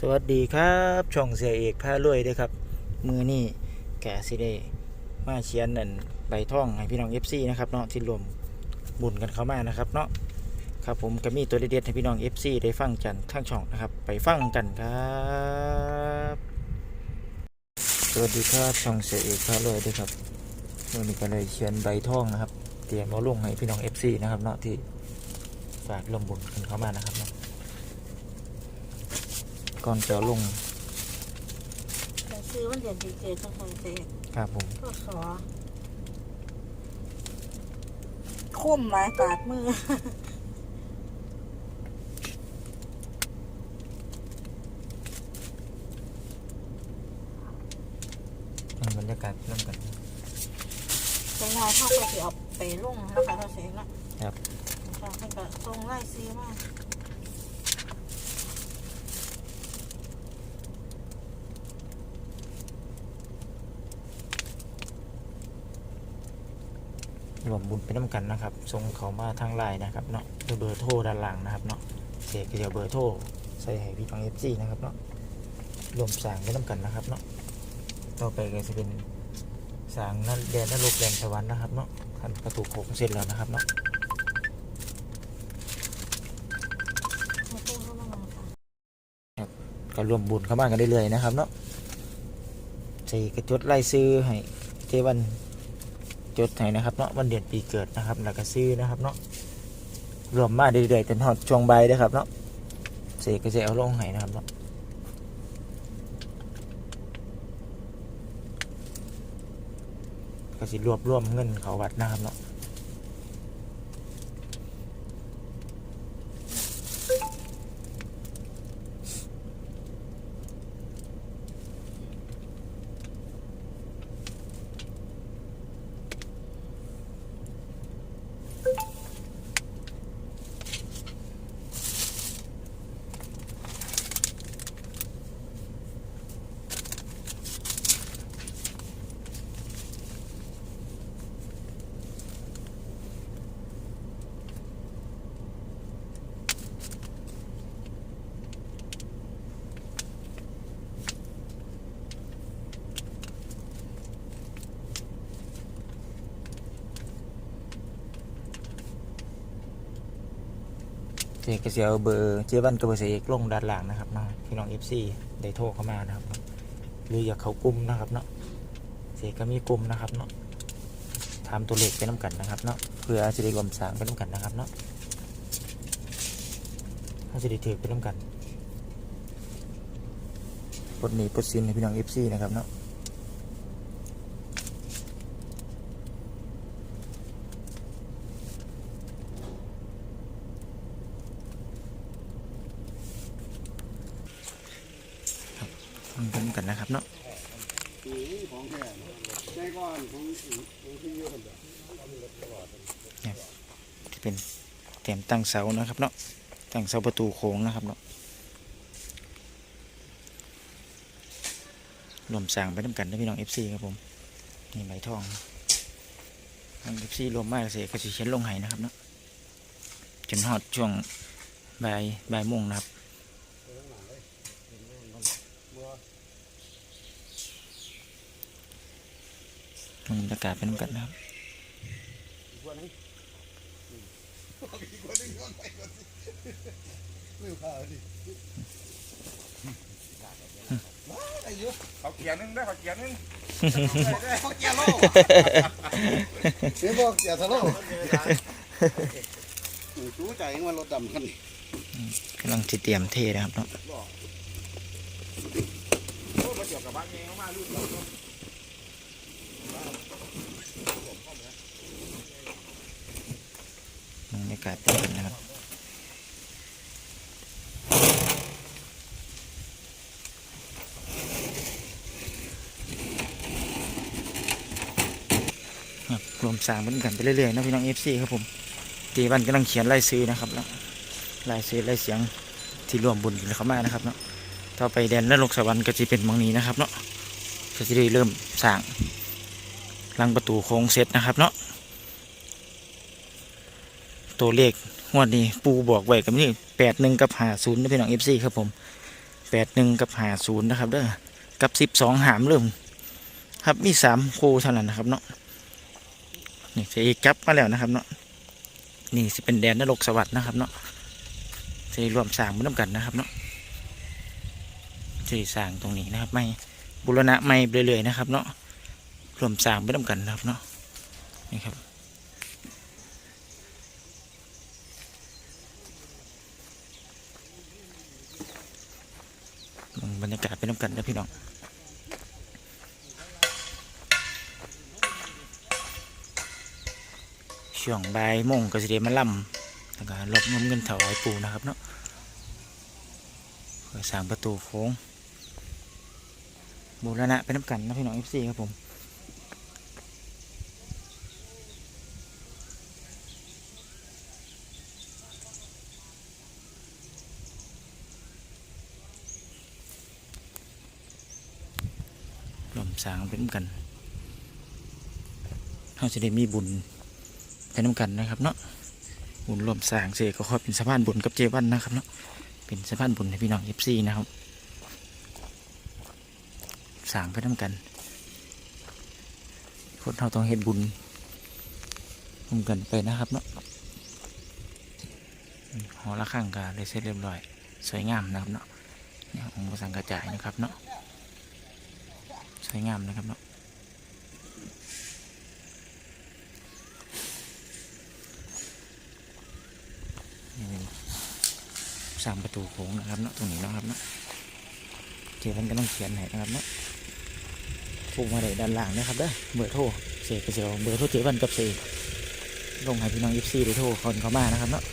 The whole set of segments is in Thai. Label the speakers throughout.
Speaker 1: สวัสดีครับ ช่องเสียเอกพารวยด้วยครับ มือนี่แกสิได้มาเชียนนั่นใบท่องให้พี่น้อง FC นะครับเนาะที่รวมบุญกันเข้ามานะครับเนาะครับผมก็มีตัวเด็ดๆให้พี่น้อง FC ได้ฟังกันทั้งช่องนะครับ ไปฟังกันครับสวัสดีครับช่องเสียเอกพารวยด้วยครับมือนี้ก็เลยเชียนใบท่องนะครับ เตรียมเอาลงให้พี่น้อง FC นะครับเนาะที่ฝากรวมบุญกันเข้ามานะครับ ก่อนจะเอาลง
Speaker 2: แต่ซื้อวันเดือนปีเกิดจังหวัดเสก
Speaker 1: ครับผม
Speaker 2: ก็สอคมหลายปาดมือ
Speaker 1: มันบรรยากาศเริ่มกัน
Speaker 2: เป็นนายเข้าไปสิเอาไปลงนะคะเราเสกนะครับ ค่ะเพิ่นก็ทรงไล่ซื้อมาก
Speaker 1: รวมบุญไปน้ำกันนะครับส่งเขามาทางไลน์นะครับเนาะเบอร์โทรด้านหลังนะครับเนาะเสียก็จะเบอร์โทรใส่ให้พี่น้องเอฟซีนะครับเนาะรวมสร้างไปน้ำกันนะครับเนาะต่อไปก็จะเป็นสร้างนั่นแดนนรกแดนสวรรค์นะครับเนาะขันประตูโขงเสร็จแล้วนะครับเนาะ
Speaker 2: ไม่ต้องเข้ามาค่ะ
Speaker 1: ก็รวมบุญเข้ามากันได้เลยๆนะครับเนาะใส่กระจดไล่ซื้อให้เทวัน จดให้นะครับเนาะวันเดือนปีเกิดนะครับแล้วก็ซื้อนะครับเนาะรวมมาเรื่อยๆจนหอดช่วงใบได้อครับเนาะเสกก็จะเอาลงให้นะครับเนาะก็สิรวบรวมเงินเขาวัดนะครับเนาะ เจก็จะเอาเบอร์เจ๊วันกับเบอร์เสกลงด้านหลังนะครับเนาะพี่น้องเอฟซีได้โทรเข้ามานะครับเนาะหรืออยากเขากลุ่มนะครับเนาะเสกก็มีกลุ่มนะครับเนาะทำตัวเลขไปน้ำกันนะครับเนาะเพื่อจะได้รวมสางไปน้ำกันนะครับเนาะถ้าจะได้ถือไปน้ำกันปดหนีปดสินให้พี่น้องเอฟซีนะครับเนาะทำไปน้ำ กันนะครับเนาะ
Speaker 3: จก้อนของของที่เยอะเดียว
Speaker 1: ที่เป็นเตรียมตั้งเสานะครับเนาะตั้งเสาประตูโค้งนะครับเนาะรวมสร้างไปน้ำกันนะพี่น้อง FC ครับผมนี่ไหมทองทาง FC รวมมากเสียก็สิเช็นลงไห้นะครับเนาะจนฮอดช่วงบ่ายบ่ายโมงนะครับ ลงบรรยากาศไปน้ำกันนะครับ
Speaker 3: ไม่พาดิ
Speaker 4: เขาเขียนนึงได้เขาเขียนนึง
Speaker 3: เขาเกียร์โลเสียบอกเกียร์ทะโลชูใจว่ารถดำคันนี้
Speaker 1: กำลังสิเตรียมเทนะครับเนาะ
Speaker 4: โอ้มาเกี่ยวกั บบ้านเองเขามาลูกเราเนาะ
Speaker 1: บรยากาศเป็นนะครับรวมสร้างเป็นกันไปเรื่อยๆนะพี่น้องเอฟซีครับผมตีวันกำลังเขียนลายซื้อนะครับแล้วลายซื้อลายเสียงที่รวมบุญกันเข้ามานะครับเนาะต่อไปแดนนรกสวรรค์ก็จะเป็นมองนี้นะครับเนาะก็จะได้เริ่มสร้าง ลังประตูโค้งเสร็จนะครับเนาะตัวเลขงวดนี้ปูบอกไว้กับนี่แปดหนึ่งกับหาศูนย์นะพี่น้องเอฟซีครับผมแปดหนึ่งกับหาศูนย์นะครับเด้อกับสิบสองหามเริ่มครับมีสามคู่เท่านั้นนะครับเนาะนี่จะอีกกับมาแล้วนะครับเนาะนี่สิเป็นแดนนรกสวัสด์นะครับเนาะจะรวมสร้างมาน้ำกันนะครับเนาะจะสร้างตรงนี้นะครับไม่บุรณะไม่เรื่อยๆนะครับเนาะ รวมสร้างไปน้ำกันนะครับเนาะนี่ครับบรรยากาศเป็นน้ำกันนะพี่น้องช่วงบ่ายโมงก็สิเดมาล่ำแล้วก็รบงมเงินถวายปู่นะครับเนาะเพื่อสร้างประตูโค้งบูรณะเป็นน้ำกันนะพี่น้องเอฟซีครับผม สร้างเป็นน้ำกันเขาจะได้มีบุญไปน้ำกันนะครับเนาะบุญรวมสร้างเสกก็ขอเป็นสะพานบุญกับเจวันนะครับเนาะเป็นสะพานบุญให้พี่น้องเอฟซีนะครับสร้างไปน้ำกันคนเราต้องเฮ็ดบุญร่วมกันไปนะครับเนาะหอละข้างกาเลยเสร็จเรียบร้อย สวยงามนะครับเนาะเนี่ยองค์สังกระจายนะครับเนาะ วยงามนะครับเนาะนี่เป็นสร้างประตูโค้งนะครับเนาะตรงนี้เนาะครับเนาะเจมันก็ต้องเขียนให้นะครับเนาะปลูกมาได้ด้านล่างนะครับเด้อเบอร์โทรเสกเจียวเบอร์โทรเจวันกับเสกลงให้พี่น้องยิปซีได้โทรคนเขามานะครับเนาะ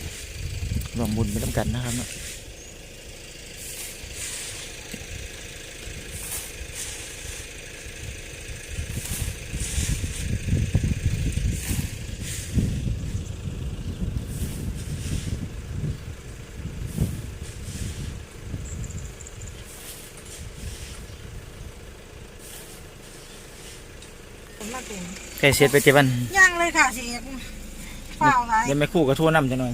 Speaker 1: รวมบุญไปด้วยกันนะครับเนาะ
Speaker 2: ผมมาเป็น
Speaker 1: ใกล้เสร็จไปเจวัน
Speaker 2: ย่างเลยค่ะสิเปล่าหลาย
Speaker 1: เดี๋ยังไม่คู่กับทั่วนำจะหน่อย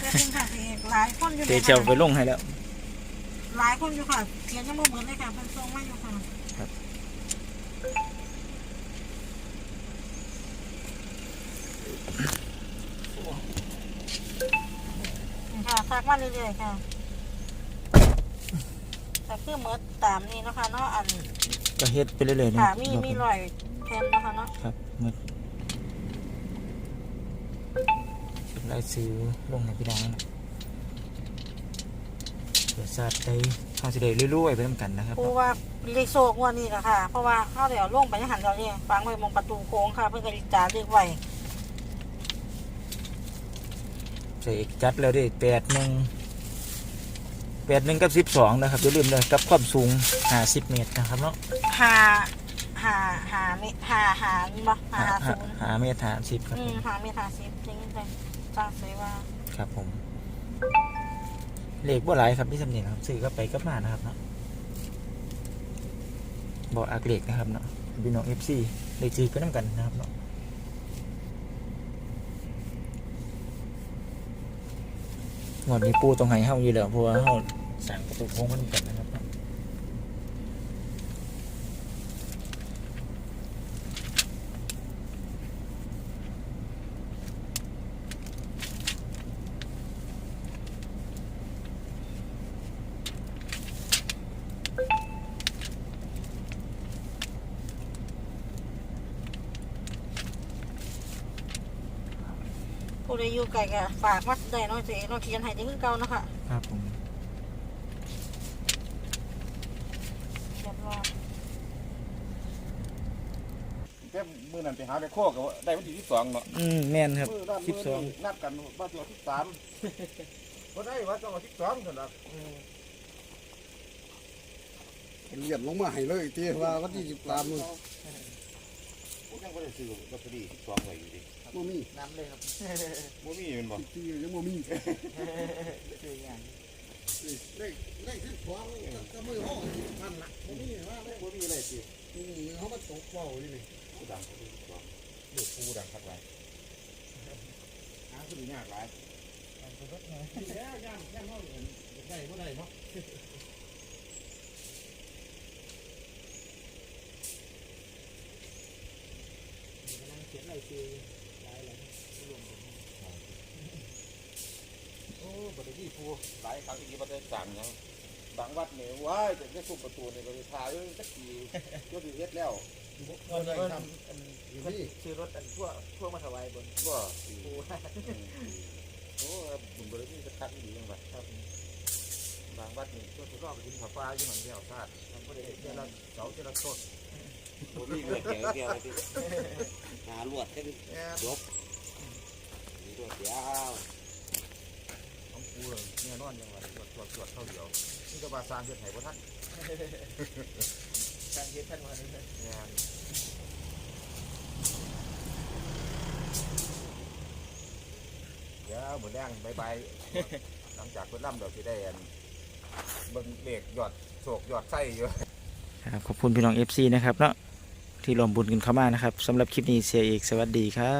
Speaker 2: เดี๋ยวเป็นค่ะสิหลายคนอยู่
Speaker 1: เต
Speaker 2: ใน
Speaker 1: เจียวไปลงให้แล้ว
Speaker 2: หลายคนอยู่ค่ะเขียนยังไม่เหมือนเลยค่ะเป็นทรงไม่อยู่ค่ะ
Speaker 1: ครับ
Speaker 2: นี่ค่ะซักมาเรื่อยๆค่ะแต่คือเหมือนตามนี้เนาะคะเนาะอัน
Speaker 1: ก็เฮ็ดไปเรื่อยๆเนาะ
Speaker 2: ค่ะ มี มีรอยแผ่นเนาะคะเนาะ
Speaker 1: ครับหมืดเก็บรายซื้อลงในพี่น้องนะเกิดชาติได้ข้าวสิได้เรื่อยๆไปทำกันนะครับ
Speaker 2: ครูว่าเลขโซกงวันนี้แหละค่ะ เพราะว่าเข้าเดี๋ยวลงไปยังหันเราเนี่ยฟังไว้มองประตูโค้งค่ะ เพื่อนกระดิจาเรียกไว้
Speaker 1: ใส่จัดแล้วได้แปดหนึ่ง แปดหนึ่งกับสิบสองนะครับอย่าลืมเลยกับความสูงห้าสิบเมตรนะครับเนาะ
Speaker 2: หาหาหาเมหาหานี่บ่หา
Speaker 1: ห้า
Speaker 2: หาศูนย์
Speaker 1: ห้าเมตรห้าสิบครับ
Speaker 2: อื
Speaker 1: ผมม
Speaker 2: หาเมหาสิบจริงเลยจ้างซื้อว่า
Speaker 1: ครับผมเลขบ่หลายครับที่สำเนียงครับซื้อก็ไปก็มานะครับเนาะบอกอักเลขนะครับเนาะพี่น้องเอฟซีเลขจีก็น้ำกันนะครับเนาะ งวดนี้ปูตรงไหนเฮาอยู่แล้วเพราะว่าเฮาสั่งประตูโค้งมันกันนะครับ
Speaker 2: ผู้ใดอยู่ไกลก็ฝากมาได้เนาะเจ๊เนาะเขียนให้ได้คือเก่าเนาะค่ะ
Speaker 1: ครับผม
Speaker 2: เรียบร้อย
Speaker 4: แค่มือนั้นไปหาไปโคกก็ได้วันที่ที่สองเนาะ
Speaker 1: อืมแม่นครับ
Speaker 4: มือนั้น
Speaker 1: สิ
Speaker 4: มื
Speaker 1: บ
Speaker 4: อ
Speaker 1: สอง
Speaker 4: นี้นัดกันว่าตัวที่สามก็ได้ว่าต้องเอาที่สองสำหรับ
Speaker 3: เรียบลงมาให้เลยที่ว่าวันที่สิบสามมื้ อ
Speaker 4: ผมยังไม่ได้ซื้อลอตเตอรี่ที่สองไว้อยู่ดิ
Speaker 3: บ่มี
Speaker 1: น้ำเลยครับ
Speaker 4: บ่มีเป็นบ่
Speaker 3: ที่ยังบ่มี
Speaker 1: คืออย่าง
Speaker 3: เลขเลขที่สองก็มือห้องนั่นล่ะบ่มีว่าเลข
Speaker 4: บ่มีอะไรสิ
Speaker 3: อืมเขามาตกเว้าอยู่นี่
Speaker 4: ผู้ดังเขาที่สองลูกผู้ดังคักหลายหาซื้อยากหลายแล้วย่างย่างเฮาได้บ่ได้เนาะ
Speaker 1: กำลัง เขียนรายชื่อหลายหลายรวมกัน
Speaker 4: โอ้บ่ได้ที่ผู้หลายครั้งที่บ่ได้สั่งหยังบางวัดเนี่ว้ายแต่จะสุบประตูนี่ก็สิพาอยู่สักทียกสิเฮ็ดแล้ว
Speaker 1: เพิ่นเพิ่นอันเพิ่ซื้อรถอันพวกพวกมาถวายบน
Speaker 4: บ่
Speaker 1: ปู
Speaker 4: โอ้บุญบารมีสักครั้งดีจังว่า
Speaker 1: ครับ
Speaker 4: บางวัดนี่ก็สิรอไปกินข้าวปลาอยู่หมันแล้วซาด
Speaker 1: ทำบ่ได้
Speaker 4: เจ
Speaker 1: เดี๋ยว
Speaker 4: ละ
Speaker 1: เรา
Speaker 4: เสาเจละต้น
Speaker 3: ผมมีเงินแก่เดียวที่หาลวดกันจบลวดยาว
Speaker 4: ของกูเลยแน่นอนยังว่าตรวจตรวจตรวจเท่าเดียวนี่ก็ว่าสร้างเฮ็ดให้บ่ทัน
Speaker 1: การเฮ็ดท่านว่านี่
Speaker 4: แม่นเดี๋ยวมื้อแรงบายๆหลังจากเพิ่นล่ำเดี๋ยวสิได้อันเบิ่งเลขยอดโศกยอดไส้อยู่
Speaker 1: ครับขอบคุณพี่น้อง FC นะครับเนาะ ที่รวมบุญกันเข้ามานะครับสำหรับคลิปนี้เสียเอกสวัสดีครับ